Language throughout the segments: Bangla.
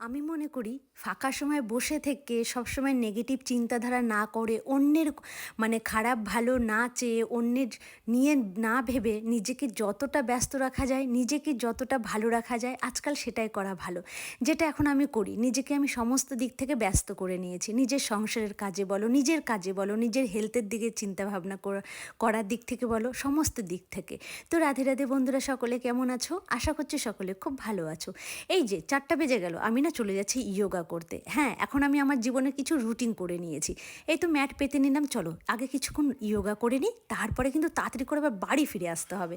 আমি মনে করি ফাঁকা সময় বসে থেকে সবসময় নেগেটিভ চিন্তাধারা না করে অন্যের মানে খারাপ ভালো না চেয়ে অন্যের নিয়ে না ভেবে নিজেকে যতটা ব্যস্ত রাখা যায়, নিজেকে যতটা ভালো রাখা যায়, আজকাল সেটাই করা ভালো। যেটা এখন আমি করি, নিজেকে আমি সমস্ত দিক থেকে ব্যস্ত করে নিয়েছি। নিজের সংসারের কাজে বলো, নিজের কাজে বলো, নিজের হেলথের দিকে চিন্তা ভাবনা করা- করার দিক থেকে বলো, সমস্ত দিক থেকে। তো রাধে রাধে বন্ধুরা সকলে কেমন আছো? আশা করছি সকলে খুব ভালো আছো। এই যে চারটা বেজে গেল, আমি না চলে যাচ্ছি ইয়োগা করতে। হ্যাঁ এখন আমি আমার জীবনে কিছু রুটিন করে নিয়েছি। এই তো ম্যাট পেতে নিলাম, চলো আগে কিছুক্ষণ ইয়োগা করে নিই, তারপরে কিন্তু তাড়াতাড়ি করে আবার বাড়ি ফিরে আসতে হবে।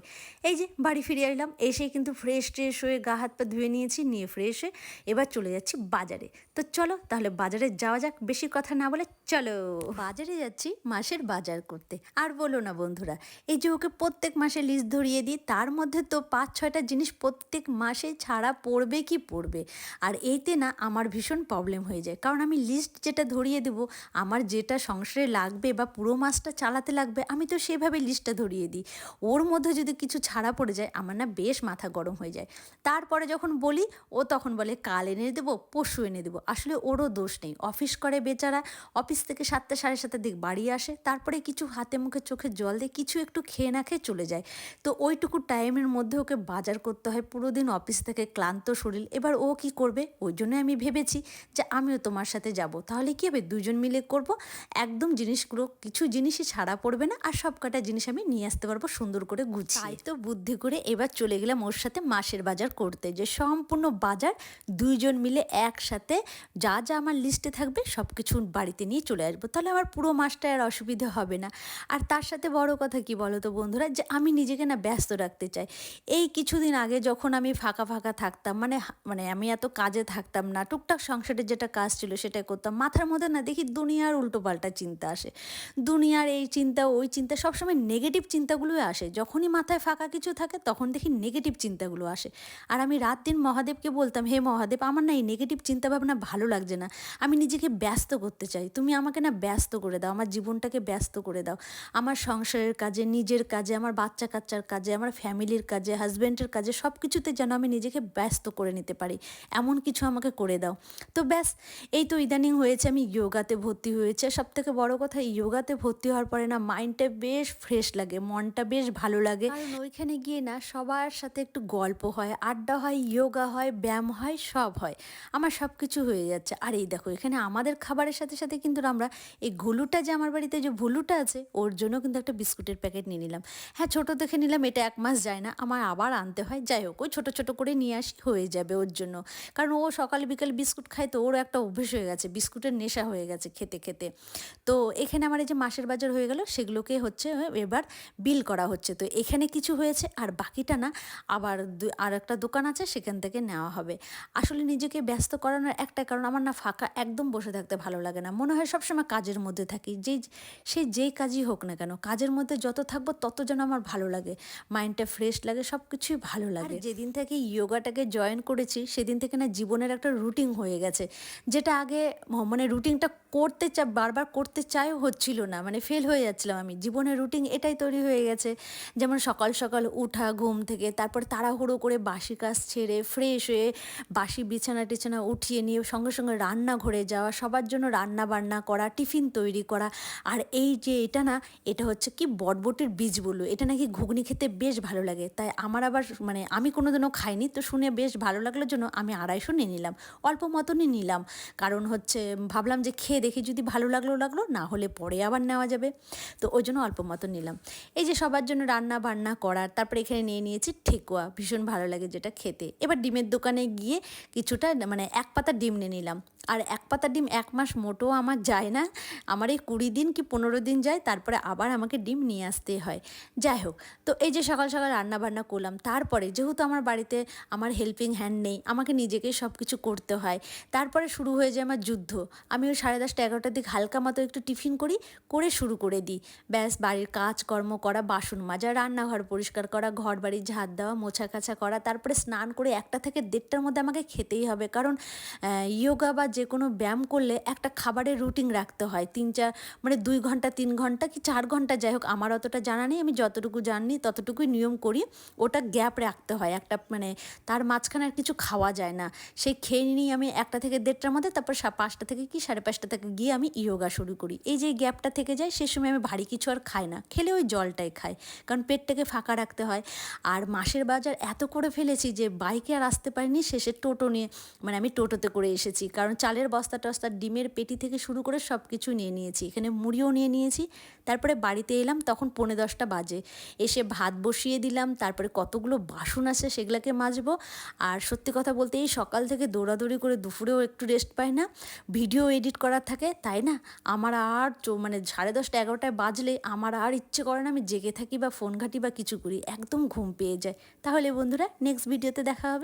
এই যে বাড়ি ফিরে এলাম এসে কিন্তু ফ্রেশ ট্রেশ হয়ে গা হাত পা ধুয়ে নিয়েছি, নিয়ে ফ্রেশ হয়ে এবার চলে যাচ্ছি বাজারে। তো চলো তাহলে বাজারে যাওয়া যাক, বেশি কথা না বলে চলো। বাজারে যাচ্ছি মাসের বাজার করতে। আর বলো না বন্ধুরা, এই যে ওকে প্রত্যেক মাসে লিস্ট ধরিয়ে দিই, তার মধ্যে তো পাঁচ, ছয়টা জিনিস প্রত্যেক মাসে ছাড়া পড়বে কি পড়বে? আর এইতে না আমার ভীষণ প্রবলেম হয়ে যায়। কারণ আমি লিস্ট যেটা ধরিয়ে দেব, আমার যেটা সংসারে লাগবে বা পুরো মাসটা চালাতে লাগবে, আমি তো সেভাবে লিস্টটা ধরিয়ে দিই। ওর মধ্যে যদি কিছু ছাড়া পড়ে যায়, আমার না বেশ মাথা গরম হয়ে যায়। তারপরে যখন বলি, ও তখন বলে, কাল এনে দেবো, পরশু এনে দেবো। আসলে ওরও দোষ নেই। অফিস করে বেচারা, অফিস থেকে সাতটা সাড়ে সাতটার দিক বাড়ি আসে তারপরে কিছু হাতে মুখে চোখে জল দিয়ে কিছু একটু খেয়ে না খেয়ে চলে যায়। তো ওইটুকু টাইমের মধ্যে ওকে বাজার করতে হয় পুরো দিন অফিস থেকে ক্লান্ত শরীর। এবার ও কি করবে? ওই জন্য আমি ভেবেছি যে আমিও তোমার সাথে যাব। তাহলে কি হবে? দুজন মিলে করব। একদম জিনিসগুলো কিছু জিনিসই ছাড়া পড়বে না আর সব কটা জিনিস আমি নিয়ে আসতে পারব সুন্দর করে গুছিয়ে। তাই তো বুদ্ধি করে এবার চলে গেলাম ওর সাথে মাসের বাজার করতে যে সম্পূর্ণ বাজার দুইজন মিলে একসাথে যা যা আমার লিস্টে থাকবে সব কিছু বাড়িতে নিয়ে চলে আসব। তাহলে আমার পুরো মাসটা আর অসুবিধে হবে না। আর তার সাথে বড় কথা কি বলো তো বন্ধুরা? যে আমি নিজেকে না ব্যস্ত রাখতে চাই। এই কিছুদিন আগে যখন আমি ফাঁকা ফাঁকা থাকতাম মানে মানে আমি এত কাজে থাকতাম না, টুকটাক সংসারের যেটা কাজ ছিল সেটা করতাম, মাথার মধ্যে না দেখি দুনিয়ার উল্টোপাল্টা চিন্তা আসে। দুনিয়ার এই চিন্তা, ওই চিন্তা, সবসময় নেগেটিভ চিন্তাগুলোই আসে। যখনই মাথায় ফাঁকা কিছু থাকে, তখন দেখি নেগেটিভ চিন্তাগুলো আসে। আর আমি রাত দিন মহাদেবকে বলতাম, হে মহাদেব, আমার না এই নেগেটিভ চিন্তাভাবনা ভালো লাগছে না। আমি নিজেকে ব্যস্ত করতে চাই। তুমি আমাকে না ব্যস্ত করে দাও, আমার জীবনটাকে ব্যস্ত করে দাও। আমার সংসারের কাজে, নিজের কাজে, আমার বাচ্চা কাচ্চার কাজে, আমার ফ্যামিলির কাজে হাজব্যান্ডের কাজে সব কিছুতে যেন আমি নিজেকে ব্যস্ত করে নিতে পারি। এমন কিছু আমাকে করে দাও। তো ব্যাস, এই তো ইদানিং হয়েছে, আমি যোগাতে ভর্তি হয়েছে। সব থেকে বড় কথা যোগাতে ভর্তি হওয়ার পরে না মাইন্ডটা বেশ ফ্রেশ লাগে, মনটা বেশ ভালো লাগে। ওইখানে গিয়ে না সবার সাথে একটু গল্প হয়, আড্ডা হয় যোগা হয়, ব্যায়াম হয়, সব হয়। আমার সব কিছু হয়ে যাচ্ছে। আর এই দেখো, এখানে আমাদের খাবারের সাথে সাথে কিন্তু আমরা এই ঘুলুটা যে আমার বাড়িতে যে ভুলুটা আছে, ওর জন্য কিন্তু একটা বিস্কুটের প্যাকেট নিয়ে নিলাম। হ্যাঁ ছোট দেখে নিলাম, এটা এক মাস যায় না, আমার আবার আনতে হয়। যাই হোক, ওই ছোটো ছোটো করে নিয়ে আসি, হয়ে যাবে ওর জন্য। কারণ ও সকাল বিকাল বিস্কুট খায়, তো ওর একটা অভ্যেস হয়ে গেছে, বিস্কুটের নেশা হয়ে গেছে খেতে খেতে। তো এখানে আমার এই যে মাসের বাজার হয়ে গেল, সেগুলোকে হচ্ছে এবার বিল করা হচ্ছে। তো এখানে কিছু হয়েছে, আর বাকিটা না, আবার আর একটা দোকান আছে, সেখান থেকে নেওয়া হবে। আসলে নিজেকে ব্যস্ত করানোর একটা কারণ, আমার না ফাঁকা, একদম বসে থাকতে ভালো লাগে না। মনে হয় সবসময় কাজের মধ্যে থাকি। যেই সে যেই কাজই হোক না কেন কাজের মধ্যে যত থাকব তত যেন আমার ভালো লাগে। মাইন্ডটা ফ্রেশ লাগে সব কিছুই ভালো লাগে। যেদিন থেকে ইয়োগাটাকে জয়েন করেছি সেদিন থেকে না জীবনের একটা রুটিন হয়ে গেছে। যেটা আগে মানে রুটিনটা করতে চা বারবার করতে চাইও হচ্ছিল না মানে ফেল হয়ে যাচ্ছিলাম আমি। জীবনের রুটিন এটাই তৈরি হয়ে গেছে। যেমন সকাল সকাল উঠা ঘুম থেকে তারপর তাড়াহুড়ো করে বাসি কাজ ছেড়ে ফ্রেশ হয়ে বাসি বিছানা টিছানা উঠিয়ে নিয়ে সঙ্গে সঙ্গে রান্না ঘরে যাওয়া সবার জন্য রান্না বান্না করা, টিফিন তৈরি করা। আর এই যে এটা না, এটা হচ্ছে কি বটবটির বীজ বলল। এটা নাকি ঘুগনি খেতে বেশ ভালো লাগে। তাই আমার আবার মানে আমি কোনোদিনও খাইনি, তো শুনে বেশ ভালো লাগলোর জন্য আমি আড়াইশো নিয়ে নিলাম। অল্প মতনই নিলাম। কারণ হচ্ছে ভাবলাম যে খেয়ে দেখি যদি ভালো লাগল লাগল, না হলে পরে আবার নেওয়া যাবে। তো ওই জন্য অল্প মতো নিলাম। এই যে সবার জন্য রান্না বান্না করার, তারপরে এখানে নিয়ে নিয়েছি ঠেকুয়া। ভীষণ ভালো লাগে যেটা খেতে। এবার ডিমের দোকানে গিয়ে কিছুটা মানে এক পাতা ডিম নিয়ে নিলাম। আর এক পাতা ডিম এক মাস মোটেও আমার যায় না। আমার এই কুড়ি দিন কি পনেরো দিন যায়, তারপরে আবার আমাকে ডিম নিয়ে আসতে হয়। যাই হোক, তো এই যে সকাল সকাল রান্না বান্না করলাম, তারপরে যেহেতু আমার বাড়িতে আমার হেল্পিং হ্যান্ড নেই, আমাকে নিজেকেই সব কিছু করতে হয়, তারপরে শুরু হয়ে যায় আমার যুদ্ধ। আমি ওই সাড়ে দশটা এগারোটার দিকে হালকা মতো একটু টিফিন করি, করে শুরু করে দিই। ব্যাস, বাড়ির কাজকর্ম করা, বাসন মাজা, রান্নাঘর পরিষ্কার করা ঘর বাড়ির ঝাড় দেওয়া মোছা কাছা করা, তারপরে স্নান করে একটা থেকে দেড়টার মধ্যে আমাকে খেতেই হবে। কারণ ইয়োগা বা যে কোনো ব্যায়াম করলে একটা খাবারের রুটিন রাখতে হয়। তিন চার মানে দুই ঘণ্টা, তিন ঘণ্টা কি চার ঘণ্টা, যাই হোক, আমার অতটা জানা নেই, আমি যতটুকু জানি ততটুকুই নিয়ম করি, ওটা গ্যাপ রাখতে হয়। একটা মানে তার মাঝখানে আর কিছু খাওয়া যায় না। সেই খেয়ে নিয়ে আমি একটা থেকে দেড়টার মধ্যে তারপর পাঁচটা থেকে কি, সাড়ে পাঁচটা থেকে গিয়ে আমি ইয়োগা শুরু করি। এই যে গ্যাপটা থেকে যায়, সে সময় আমি ভারী কিছু আর খাই না। খেলে ওই জলটাই খাই, কারণ পেটটাকে ফাঁকা রাখতে হয়। আর মাসের বাজার এত করে ফেলেছি যে বাইকে আর আসতে পারিনি, শেষে টোটো নিয়ে মানে আমি টোটোতে করে এসেছি। কারণ চালের বস্তা টস্তা, ডিমের পেটি থেকে শুরু করে সব কিছু নিয়ে নিয়েছি। এখানে মুড়িও নিয়ে নিয়েছি। তারপরে বাড়িতে এলাম, তখন পৌনে দশটা বাজে। এসে ভাত বসিয়ে দিলাম, তারপরে কতগুলো বাসন আছে সেগুলোকে মাজবো। আর সত্যি কথা বলতে, এই সকাল থেকে দৌড়াদৌড়ি করে দুপুরেও একটু রেস্ট পাই না। ভিডিও এডিট করার থাকে, তাই না? আমার আর মানে সাড়ে দশটা এগারোটায় বাজলে আমার আর ইচ্ছে করে না আমি জেগে থাকি বা ফোন ঘাঁটি বা কিছু করি। একদম ঘুম পেয়ে যায়। তাহলে বন্ধুরা নেক্সট ভিডিওতে দেখা হবে।